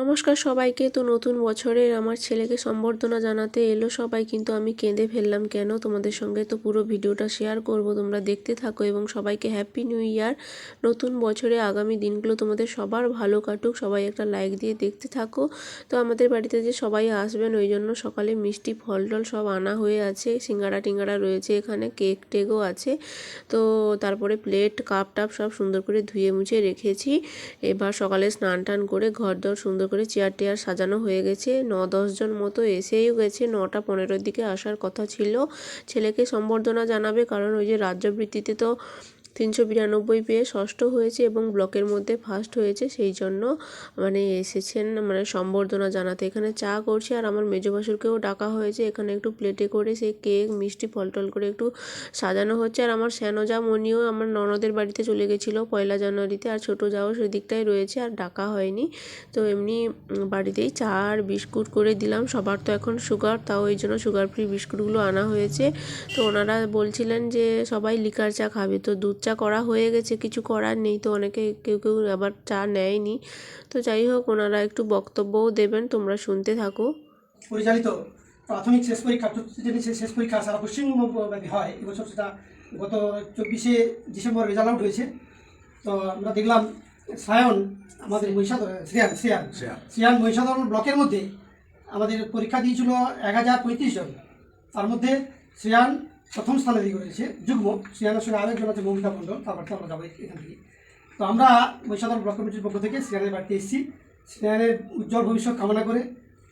নমস্কার সবাইকে। তো নতুন বছরের আমার ছেলেকে সম্বর্ধনা জানাতে এলো সবাই, কিন্তু আমি কেঁদে ফেললাম কেন? তোমাদের সঙ্গে তো পুরো ভিডিওটা শেয়ার করব। তোমরা দেখতে থাকো এবং সবাইকে হ্যাপি নিউ ইয়ার নতুন বছরে আগামী দিনগুলো তোমাদের সবার ভালো কাটুক। সবাই একটা লাইক দিয়ে দেখতে থাকো। তো আমাদের বাড়িতে যে সবাই আসবেন, ওই জন্য সকালে মিষ্টি ফল টল সব আনা হয়ে আছে। সিঙ্গারা টিঙ্গারা রয়েছে এখানে, কেক টেকও আছে। তো তারপরে প্লেট কাপ টাপ সব সুন্দর করে ধুয়ে মুছে রেখেছি। এবার সকালে স্নান টান করে ঘর দর সুন্দর করে চেয়ার টেয়ার সাজানো হয়ে গেছে। ন দশজন মতো এসেই গেছে। নটা পনেরোর দিকে আসার কথা ছিল। ছেলেকে সম্বর্ধনা জানাবে, কারণ ওই যে রাজ্যবৃত্তিতে তো তিনশো বিরানব্বই পেয়ে ষষ্ঠ হয়েছে এবং ব্লকের মধ্যে ফার্স্ট হয়েছে, সেই জন্য মানে এসেছেন মানে সম্বর্ধনা জানাতে। এখানে চা করছে আর আমার মেজো ভাসুরকেও ডাকা হয়েছে। এখানে একটু প্লেটে করে সেই কেক মিষ্টি ফল টল করে একটু সাজানো হচ্ছে। আর আমার শ্যানোজা মনিও আমার ননদের বাড়িতে চলে গেছিল পয়লা জানুয়ারিতে। আর ছোটো যাও সেদিকটাই রয়েছে আর ডাকা হয়নি। তো এমনি বাড়িতেই চা আর বিস্কুট করে দিলাম। সবার তো এখন সুগার, তাও এই জন্য সুগার ফ্রি বিস্কুটগুলো আনা হয়েছে। তো ওনারা বলছিলেন যে সবাই লিকার চা খাবে। তো দুধ চা করা হয়ে গেছে কিছু করার নেই তো অনেকে কেউ কেউ আবার চা নেয়নি। তো যাই হোক ওনারা একটু বক্তব্যও দেবেন তোমরা শুনতে থাকো। পরিচালিত প্রাথমিক শেষ পরীক্ষা চতুর্থ শেষ শেষ পরীক্ষা সারা পশ্চিমবঙ্গব্যাপী হয় এবছর সেটা গত চব্বিশে ডিসেম্বর রেজাল্ট আউট হয়েছে। তো আমরা দেখলাম সায়ন আমাদের মহিষাদল শ্রেয়ান শ্রেয়ান শ্রেয়ান মহিষাদল ব্লকের মধ্যে আমাদের পরীক্ষা দিয়েছিল এক হাজার পঁয়ত্রিশ জন। তার মধ্যে শ্রেয়ান প্রথম স্থানে দিয়ে করেছে যুগ্ম শ্রেয়ানের সঙ্গে আরেকজন আছে মৌমিতা মণ্ডল, তার বাড়িতে আমরা যাব এখান থেকে। তো আমরা মহিষাদল ব্লক কমিটির পক্ষ থেকে শ্রেয়ানের বাড়িতে এসেছি। শ্রেয়ানের উজ্জ্বল ভবিষ্যৎ কামনা করে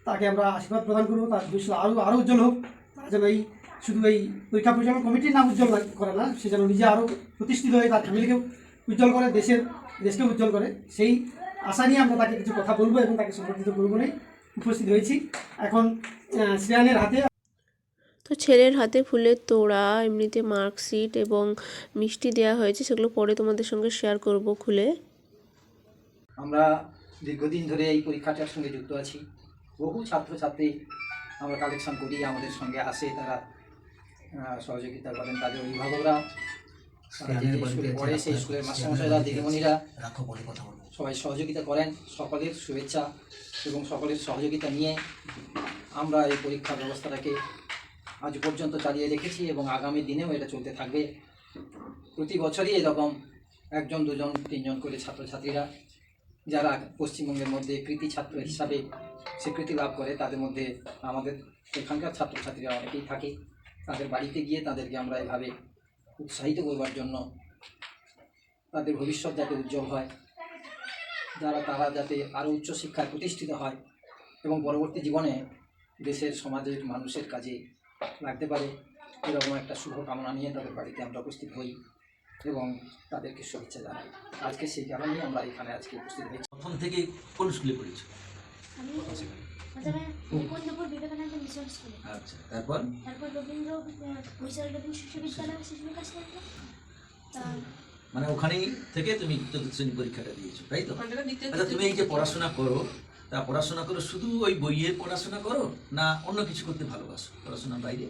তাকে আমরা আশীর্বাদ প্রদান করব, তার ভবিষ্যৎ আরও আরও উজ্জ্বল হোক। তার যেন এই, শুধু এই পরীক্ষা পরিচালনা কমিটির নাম উজ্জ্বল করে না, সে যেন নিজে আরও প্রতিষ্ঠিত হয়ে তার ফ্যামিলিকেও উজ্জ্বল করে, দেশের দেশকে উজ্জ্বল করে। সেই আশা নিয়ে আমরা তাকে কিছু কথা বলব এবং তাকে সম্পর্কিত করব বলেই উপস্থিত হয়েছি। এখন শ্রেয়ানের হাতে তো ছেলের হাতে ফুলের তোড়া এমনিতে মার্কশিট এবং মিষ্টি দেওয়া হয়েছে সেগুলো পরে তোমাদের সঙ্গে শেয়ার করব খুলে। আমরা দীর্ঘদিন ধরে এই পরীক্ষাটার সঙ্গে যুক্ত আছি। বহু ছাত্রছাত্রী আমরা কালেকশন করি আমাদের সঙ্গে আসে তারা সহযোগিতা করেন তাদের অভিভাবকরা। স্কুলে পড়ে সেই স্কুলের মাস্টারমশাইরা দিদিমণিরা সবাই সহযোগিতা করেন সকলের শুভেচ্ছা এবং সকলের সহযোগিতা নিয়ে আমরা এই পরীক্ষা ব্যবস্থাটাকে আজ পর্যন্ত চালিয়ে রেখেছি এবং আগামী দিনেও এটা চলতে থাকবে। প্রতি বছরই এরকম একজন, দুজন, তিনজন করে ছাত্রছাত্রীরা যারা পশ্চিমবঙ্গের মধ্যে কৃতি ছাত্র হিসাবে স্বীকৃতি লাভ করে, তাদের মধ্যে আমাদের এখানকার ছাত্রছাত্রীরা অনেকেই থাকে। তাদের বাড়িতে গিয়ে তাদেরকে আমরা এভাবে উৎসাহিত করবার জন্য তাদের ভবিষ্যৎ যাতে উজ্জ্বল হয়, যারা তারা যাতে আরও উচ্চশিক্ষায় প্রতিষ্ঠিত হয় এবং পরবর্তী জীবনে দেশের, সমাজের, মানুষের কাজে লাগতে পারে। এরকম একটা শুভ কামনা নিয়ে তাদের বাড়িতে আমরা উপস্থিত হই এবং তাদেরকে শুভেচ্ছা জানাই। আজকে সেই কারণেই আমরা এখানে আজকে উপস্থিত হয়েছি। প্রথম থেকে কোন স্কুলে পড়েছো? আচ্ছা তারপর? মানে ওখানেই থেকে তুমি চতুর্থ শ্রেণি পরীক্ষাটা দিয়েছ তাই তো? আচ্ছা তুমি এই যে পড়াশোনা করো তা পড়াশোনা করো শুধু ওই বইয়ের পড়াশোনা করো না অন্য কিছু করতে ভালোবাসো? পড়াশোনার বাইরে?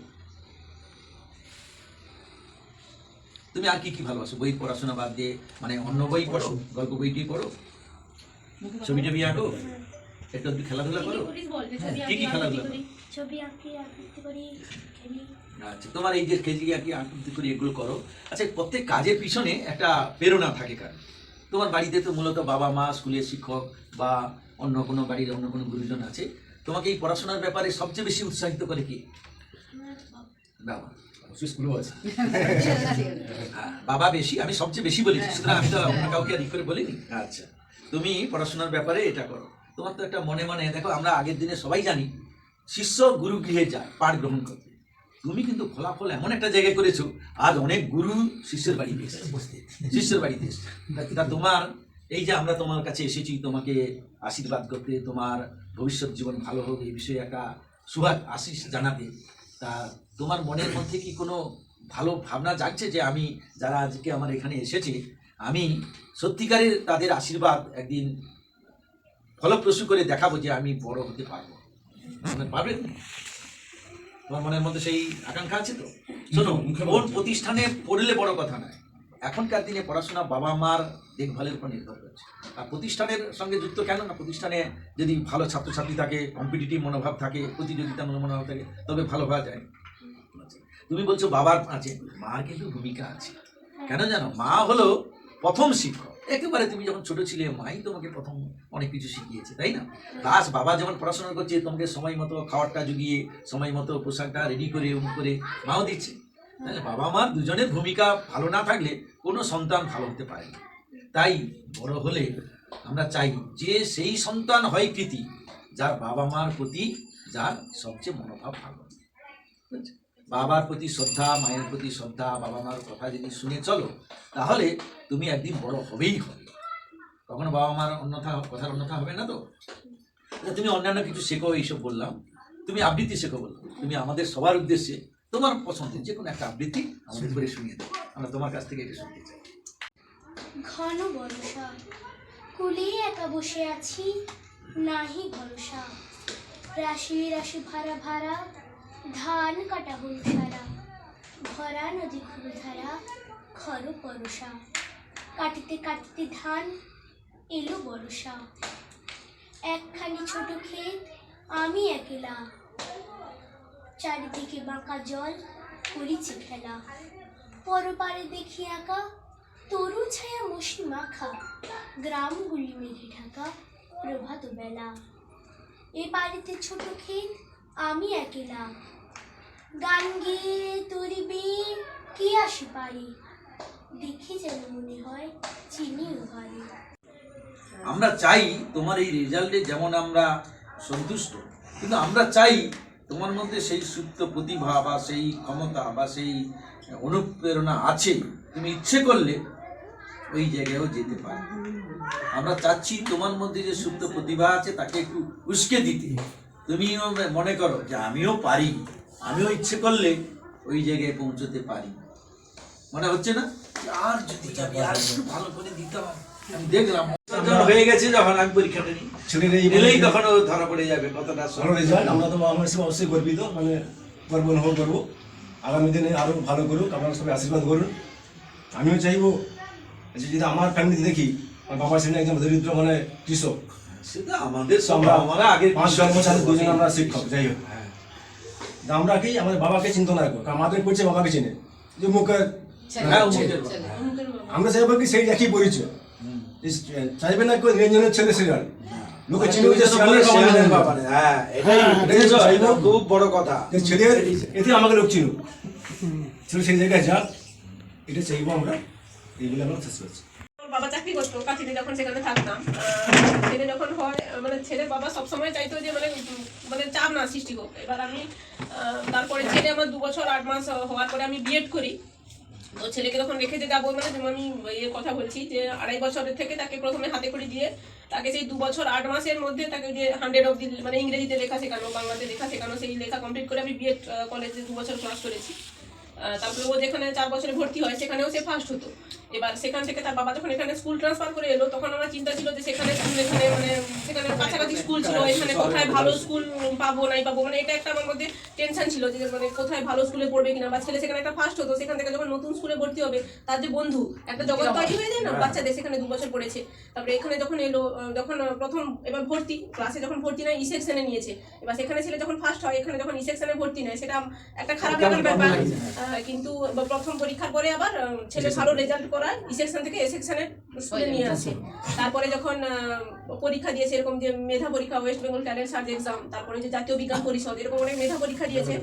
তুমি আর কি কি ভালোবাসো? বইয়ের পড়াশোনা বাদ দিয়ে মানে অন্য বই পড়ো? গল্প বইটি পড়ো? ছবি টবি আঁকো? একটু আধটু খেলাধুলা করো? হ্যাঁ, কি কি খেলাধুলা করো? ছবি আঁকি আবৃত্তি করি খেলি। আচ্ছা তোমার এই যে কেজি আর কি আকৃতি করে এগুলো করো। আচ্ছা প্রত্যেক কাজের পিছনে একটা প্রেরণা থাকে কার? তোমার বাড়িতে তো মূলত বাবা মা স্কুলের শিক্ষক বা অন্য কোনো বাড়ির অন্য কোনো গুরুজন আছে। তোমাকে এই পড়াশোনার ব্যাপারে সবচেয়ে বেশি উৎসাহিত করে কি? বাবা। হ্যাঁ, বাবা বেশি আমি সবচেয়ে বেশি বলেছি সুতরাং আমি তো অন্য কাউকে ঠিক করে বলিনি। আচ্ছা তুমি পড়াশোনার ব্যাপারে এটা করো। তোমার তো একটা মনে মনে দেখো আমরা আগের দিনে সবাই জানি শিষ্য গুরু গৃহে যায় পাঠ গ্রহণ করতে। তুমি কিন্তু ফলাফল এমন একটা জায়গায় করেছ আজ অনেক গুরু শিষ্যের বাড়িতে এসেছে। শিষ্যের বাড়িতে এসেছে। তা তোমার এই যে আমরা তোমার কাছে এসেছি তোমাকে আশীর্বাদ করতে তোমার ভবিষ্যৎ জীবন ভালো হোক এই বিষয়ে একটা সুভাগ আশিস জানাতে তা তোমার মনের মধ্যে কি কোনো ভালো ভাবনা জাগছে যে আমি যারা আজকে আমার এখানে এসেছে আমি সত্যিকারের তাদের আশীর্বাদ একদিন ফলপ্রসূ করে দেখাবো যে আমি বড় হতে পারব? পারবে? তোমার মনের মধ্যে সেই আকাঙ্ক্ষা আছে তো? শোনো কোন প্রতিষ্ঠানে পড়লে বড় কথা নয়। এখনকার দিনে পড়াশোনা বাবা মার দেখভালের উপর নির্ভর করছে। আর প্রতিষ্ঠানের সঙ্গে যুক্ত কেন না? প্রতিষ্ঠানে যদি ভালো ছাত্রছাত্রী থাকে কম্পিটিটিভ মনোভাব থাকে প্রতিযোগিতামূলক মনোভাব থাকে, তবে ভালো হওয়া যায় তুমি বলছো বাবার আছে, মার কিন্তু ভূমিকা আছে। কেন জানো? মা হলো প্রথম শিক্ষক। একেবারে তুমি যখন ছোট ছিলে, মাই তোমাকে প্রথম অনেক কিছু শিখিয়েছে, তাই না? প্লাস বাবা যেমন পড়াশোনা করছে, তোমাকে সময় মতো খাবারটা জুগিয়ে, সময় মতো পোশাকটা রেডি করে, উম করে মাও দিচ্ছে। বাবা মার দুজনের ভূমিকা ভালো না থাকলে কোনো সন্তান ভালো হতে পারে না। তাই বড় হলে আমরা চাই যে সেই সন্তান হয় কৃতি, যার বাবা মার প্রতি যার সবচেয়ে মনোভাব ভালো। বাবার প্রতি শ্রদ্ধা, মায়ের প্রতি শ্রদ্ধা বাবা মার কথা যদি শুনে চলো, তাহলে তুমি একদিন বড় হবেই হবে। কখনো বাবা মার অন্যথা, কথার অন্যথা হবে না তো? তুমি অন্যান্য কিছু শেখো, এইসব বললাম। তুমি আবৃত্তি শেখো বললাম। তুমি আমাদের সবার উদ্দেশ্যে তোমার পছন্দের যে কোনো একটা আবৃত্তি আমাদের করে শুনিয়ে দাও। আমরা তোমার কাছ থেকে এটা শুনতে চাই। ঘন বর্ষা, কুলে একা বসে আছি, নাহি ভরসা। রাশি রাশি ভাড়া ভাড়া, ধান কাটা হল সারা। ভরা নদী খুব ধারা খর পরশা। কাটিতে কাটিতে ধান এলো বরসা। একখানি ছোট ক্ষেত আমি একলা। চারিদিকে বাঁকা জল করিছে খেলা পরপারে দেখি আঁকা তরু ছায়া মশি মাখা, গ্রামগুলি মেঘে ঢাকা, প্রভাত বেলা। এ বাড়িতে ছোট ক্ষেত আমি একেলা। গান গেয়ে তরিবে, কি আসি পারি? দেখি যেন মনে হয় চিনিও পারি আমরা চাই তোমার এই রেজাল্টে যেমন আমরা সন্তুষ্ট, কিন্তু আমরা চাই তোমার মধ্যে সেই সুপ্ত প্রতিভা বা সেই ক্ষমতা বা সেই অনুপ্রেরণা আছে তুমি ইচ্ছে করলে ওই জায়গায়ও যেতে পারো। আমরা চাচ্ছি তোমার মধ্যে যে সুপ্ত প্রতিভা আছে তাকে একটু উস্কে দিতে। তুমিও মনে করো যে আমিও পারি আমিও ইচ্ছে করলে ওই জায়গায় পৌঁছতে পারি। মনে হচ্ছে না? আর যদি আমি আর একটু ভালো করে দিতাম আমি দেখলাম হয়ে গেছে যখন আমি পরীক্ষাটা নিই। ছেলের এই তখন ধরা পড়ে যাবে কতটা ভালো রেজাল্ট আমরা তো আমার হিসেবে অবশ্যই গর্বিত মানে গর্ব অনুভব করব। আগামী দিনে আরও ভালো করুক আপনারা সবাই আশীর্বাদ করুন। আমিও চাইব যে যদি আমার ফ্যামিলিতে দেখি আমার বাবার ছেলে একজন দরিদ্র মানে কৃষক সেটা আমাদের সব আমরা আমরা আগে পাঁচ দুজন আমরা শিক্ষক যাই হোক। তা আমরা কি আমাদের বাবাকে চিন্তা না করব? কারণ আমাদের করছে বাবাকে চিনে। যে মুখে হ্যাঁ, মুখের আমরা চাইব কি সেই একই পরিচয়। চাইবে না কেউ ছেলে সিরিয়াল লোকে চিনে যে শিয়ালের বাবা হ্যাঁ এটাই হ্যাঁ, এটাই। খুব বড় কথা। যে ছেলের এতে আমাকে লোক চিনুক। ছেলে সেই জায়গায় যাক এটা চাইব আমরা। এই বলে আমরা শেষ করছি। বাবা চাকরি করতো কাছিতে যখন সেখানে থাকতাম ছেলে যখন হয় মানে ছেলের বাবা সবসময় চাইতো যে মানে মানে চাপ না সৃষ্টি হোক এবার আমি আহ, তারপরে ছেলে আমার দু বছর আট মাস হওয়ার পরে আমি বিএড করি। তো ছেলেকে তখন রেখে যে যাব মানে যেমন আমি ইয়ে কথা বলছি যে আড়াই বছরের থেকে তাকে প্রথমে হাতে করে দিয়ে তাকে সেই দু বছর আট মাসের মধ্যে তাকে যে হান্ড্রেড অব দি মানে ইংরেজিতে লেখা শেখানো, বাংলাতে লেখা শেখানো, সেই লেখা কমপ্লিট করে আমি বিএড কলেজে দু বছর ক্লাস করেছি। তারপরে ও যেখানে চার বছরে ভর্তি হয়, সেখানেও সে ফার্স্ট হতো। এবার সেখান থেকে তার বাবা যখন এখানে স্কুল ট্রান্সফার করে এলো তখন আমার চিন্তা ছিল যে সেখানে এখানে মানে সেখানে কাছাকাছি স্কুল ছিল এখানে কোথায় ভালো স্কুল পাবো নাই পাবো মানে এটা একটা আমার মধ্যে টেনশন ছিল যে মানে কোথায় ভালো স্কুলে পড়বে কিনা। বা ছেলে সেখানে একটা ফার্স্ট হতো সেখান থেকে যখন নতুন স্কুলে ভর্তি হবে তার যে বন্ধু একটা জগৎ তৈরি হয়ে যায় না? বাচ্চাদের সেখানে দু বছর পড়েছে। তারপরে এখানে যখন এলো যখন প্রথম এবার ভর্তি ক্লাসে যখন ভর্তি নেয় ই সেকশনে নিয়েছে। এবার সেখানে ছেলে যখন ফার্স্ট হয় এখানে যখন ই সেকশনে ভর্তি নেয় সেটা একটা খারাপ লাগার ব্যাপার কিন্তু প্রথম পরীক্ষার পরে আবার ছেলে ভালো রেজাল্ট করায় ই সেকশন থেকে এ সেকশনে স্কুলে নিয়ে আসে। তারপরে যখন আহ, পরীক্ষা দিয়েছে এরকম যে মেধা পরীক্ষা West Bengal talent search exam তারপরে যে জাতীয় বিজ্ঞান পরিষদ এরকম অনেক মেধা পরীক্ষা দিয়েছে।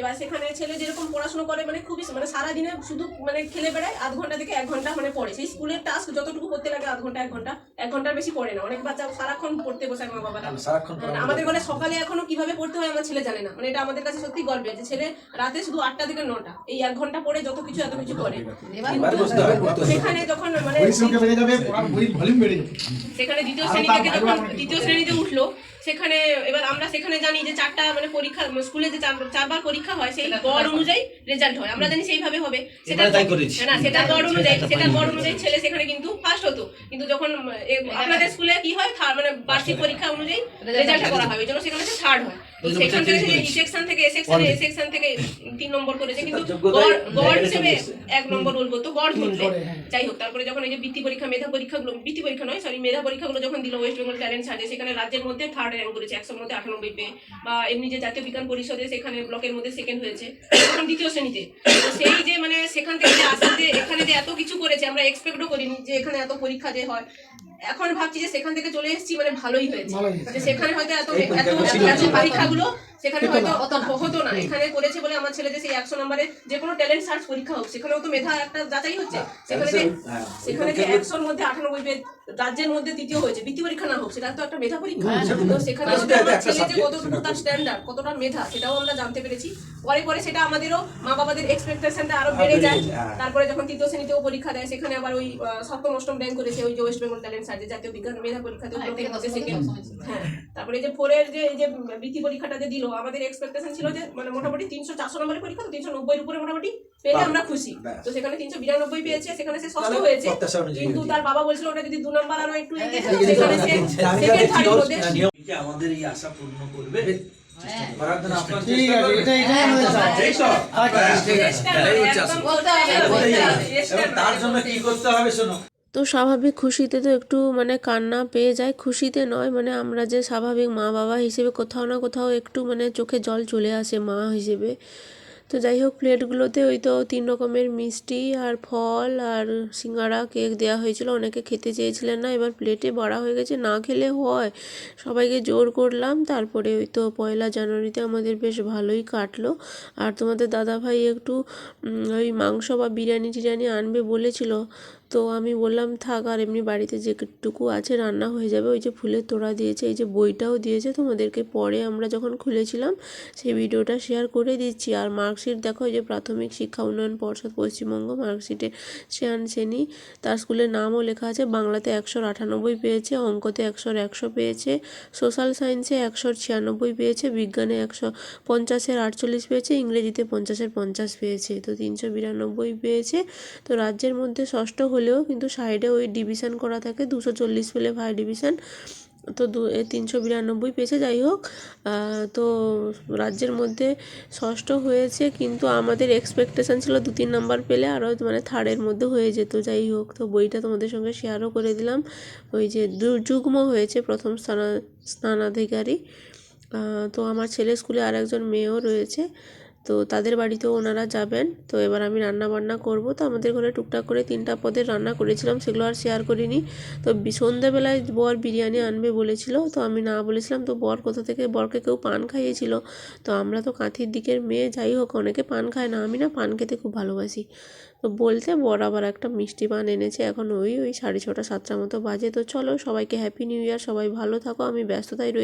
এবার সেখানে ছেলে যেরকম পড়াশোনা করে মানে খুবই মানে সারাদিনে শুধু মানে খেলে বেড়ায় আধ ঘণ্টা থেকে এক ঘণ্টা মানে পড়ে। সেই স্কুলের টাস্ক যতটুকু করতে লাগে আধ ঘণ্টা এক ঘণ্টা এক ঘণ্টার বেশি পড়ে না। অনেক বাচ্চা সারাক্ষণ পড়তে বসায় মা বাবারা। মানে আমাদের ঘরে সকালে এখনও কীভাবে পড়তে হয় আমার ছেলে জানে না। মানে এটা আমাদের কাছে সত্যি গল্পের যে ছেলে রাতে শুধু আটটা থেকে নটা এই এক ঘণ্টা পড়ে যত কিছু এত কিছু করে। সেখানে যখন মানে সেখানে দ্বিতীয় শ্রেণি থেকে যখন দ্বিতীয় শ্রেণীতে উঠল সেখানে এবার আমরা সেখানে জানি যে চারটা মানে পরীক্ষা স্কুলে যে চারবার পরীক্ষা হয় সেই গড় অনুযায়ী রেজাল্ট হয়। আমরা জানি সেইভাবে হবে। সেটা। না সেটা গড় অনুযায়ী সেটা গড় অনুযায়ী ছেলে সেখানে কিন্তু ফার্স্ট হতো। কিন্তু যখন আপনাদের স্কুলে কি হয়? থার্ড মানে বার্ষিক পরীক্ষা অনুযায়ী রেজাল্ট করা হয়। ওই জন্য সেখানে থার্ড হয়। সেখান থেকে সেকশন থেকে সেকশনে সেকশন থেকে তিন নম্বর করেছে। কিন্তু গড় গড় হিসেবে এক নম্বর বলব তো গড় ধরলে হ্যাঁ। যাই হোক তারপরে যখন এই যে বৃত্তি পরীক্ষা মেধা পরীক্ষাগুলো বৃত্তি পরীক্ষা নয় সরি মেধা পরীক্ষাগুলো যখন দিল ওয়েস্ট বেঙ্গল ট্যালেন্ট সার্চে সেখানে রাজ্যের মধ্যে থার্ড র্যাঙ্ক করেছে, একশোর মধ্যে আটানব্বই পেয়ে বা এমনি যে জাতীয় বিজ্ঞান পরিষদে সেখানে ব্লকের মধ্যে সেকেন্ড হয়েছে, এখন দ্বিতীয় শ্রেণীতে। সেই যে মানে সেখান থেকে আসতে, এখানে যে এত কিছু করেছে, আমরা এক্সপেক্টও করিনি যে এখানে এত পরীক্ষা যে হয়। এখন ভাবছি যে সেখান থেকে চলে এসেছি মানে ভালোই হয়েছে। যে সেখানে হয়তো এত এত পরীক্ষাগুলো এত পরীক্ষাগুলো সেখানে হয়তো অত হতো না। এখানে করেছে বলে আমার ছেলে যে সেই একশো নম্বরে যে কোনো ট্যালেন্ট সার্চ পরীক্ষা হোক সেখানেও তো মেধা একটা যাচাই হচ্ছে। সেখানে যে হ্যাঁ, সেখানে যে একশোর মধ্যে আটানব্বই পেয়ে রাজ্যের মধ্যে তৃতীয় হয়েছে বৃত্তি পরীক্ষা না হোক সেটা তো একটা মেধা পরীক্ষা। তো সেখানে হ্যাঁ, হচ্ছে সেটা আমার ছেলে যে কতটুকু তার স্ট্যান্ডার্ড কতটা মেধা সেটাও আমরা জানতে পেরেছি। পরে পরে সেটা আমাদেরও মা বাবাদের এক্সপেকটেশনটা আরও বেড়ে যায়। হ্যাঁ। তারপরে যখন তৃতীয় শ্রেণীতেও পরীক্ষা দেয় সেখানে আবার ওই সপ্তম অষ্টম র্যাঙ্ক করেছে ওই যে ওয়েস্ট বেঙ্গল ট্যালেন্ট সার্চে জাতীয় বিজ্ঞান মেধা পরীক্ষাতে মধ্যে সেকেন্ড হ্যাঁ তারপরে এই যে ফোরের যে এই যে বৃত্তি পরীক্ষাটা যে দিল আমাদের এক্সপেকটেশন ছিল যে মানে মোটামুটি তিনশো চারশো নম্বরের পরীক্ষা তো তিনশো নব্বইয়ের উপরে মোটামুটি পেলে আমরা খুশি। তো সেখানে তিনশো বিরানব্বই পেয়েছে সেখানে সে ষষ্ঠ হয়েছে। কিন্তু তার বাবা বলছিল ওটা যদি দু নম্বর আরও একটু যেত, সেখানে সে যা এর রোজ, মধ্যে আমাদের এই আশা পূর্ণ করবে? হ্যাঁ, হবে, হবে। হবে, তার জন্য কি করতে হবে শোনো। তো স্বাভাবিক খুশিতে তো একটু মানে কান্না পেয়ে যায়। খুশিতে নয় মানে আমরা যে স্বাভাবিক মা বাবা হিসেবে কোথাও না কোথাও একটু মানে চোখে জল চলে আসে মা হিসেবে। তো যাই হোক, প্লেটগুলোতে ওই তো তিন রকমের মিষ্টি আর ফল আর সিঙ্গাড়া কেক দেওয়া হয়েছিল। অনেকে খেতে চেয়েছিলেন না, এবার প্লেটে বাড়া হয়ে গেছে, না খেলে হয়। সবাইকে জোর করলাম, তারপরে ওই তো পয়লা জানুয়ারিতে আমাদের বেশ ভালোই কাটলো। আর তোমাদের দাদাভাই একটু ওই মাংস বা বিরিয়ানি টিরিয়ানি আনবে বলেছিল। তো আমি বললাম, থাক, আর এমনি বাড়িতে যেটুকু আছে রান্না হয়ে যাবে। ওই যে ফুলের তোড়া দিয়েছে, এই যে বইটাও দিয়েছে তোমাদেরকে। পরে আমরা যখন খুলেছিলাম, সেই ভিডিওটা শেয়ার করে দিচ্ছি। আর মার্কশিট দেখো এই যে প্রাথমিক শিক্ষা উন্নয়ন পর্ষদ পশ্চিমবঙ্গ মার্কশিটে শ্রেয়ান সেনি তার স্কুলের নামও লেখা আছে, বাংলাতে একশোর আটানব্বই পেয়েছে, অঙ্কতে একশোর একশো পেয়েছে সোশ্যাল সায়েন্সে একশোর ছিয়ানব্বই পেয়েছে, বিজ্ঞানে একশো পঞ্চাশের আটচল্লিশ পেয়েছে, ইংরেজিতে পঞ্চাশের পঞ্চাশ পেয়েছে, তো তিনশো বিরানব্বই পেয়েছে। তো রাজ্যের মধ্যে ষষ্ঠ হলেও কিন্তু সাইডে ওই ডিভিশন করা থাকে, দুশো চল্লিশ পেলে ভাই ডিভিশন তো দু তিনশো বিরানব্বই পেয়েছে, যাই হোক। তো রাজ্যের মধ্যে ষষ্ঠ হয়েছে, কিন্তু আমাদের এক্সপেকটেশন ছিল দু, তিন নাম্বার পেলে আরও মানে থার্ডের মধ্যে হয়ে যেত, যাই হোক। তো বইটা তোমাদের সঙ্গে শেয়ারও করে দিলাম। ওই যে যুগ্ম হয়েছে প্রথম স্থানা, স্থানাধিকারী। তো আমার ছেলে স্কুলে আর একজন মেয়েও রয়েছে। তো তাদের বাড়িতেও ওনারা যাবেন। তো এবার আমি রান্না বান্না করব। তো আমাদের ঘরে টুকটাক করে তিনটা পদের রান্না করেছিলাম, সেগুলো আর শেয়ার করিনি। তো সন্ধ্যাবেলায় বর বিরিয়ানি আনবে বলেছিল। তো আমি না বলেছিলাম, তো বর কোথা থেকে? বরকে কেউ পান খাইয়েছিল। তো আমরা তো কাঁথির দিকের মেয়ে, যাই হোক, অনেকে পান খায় না, আমি না পান খেতে খুব ভালোবাসি। তো বলতে বর আবার একটা মিষ্টি পান এনেছে, এখন ওই ওই সাড়ে ছটা সাতটার মতো বাজে। তো চলো, সবাইকে হ্যাপি নিউ ইয়ার সবাই ভালো থাকো, আমি ব্যস্ততায় রয়েছি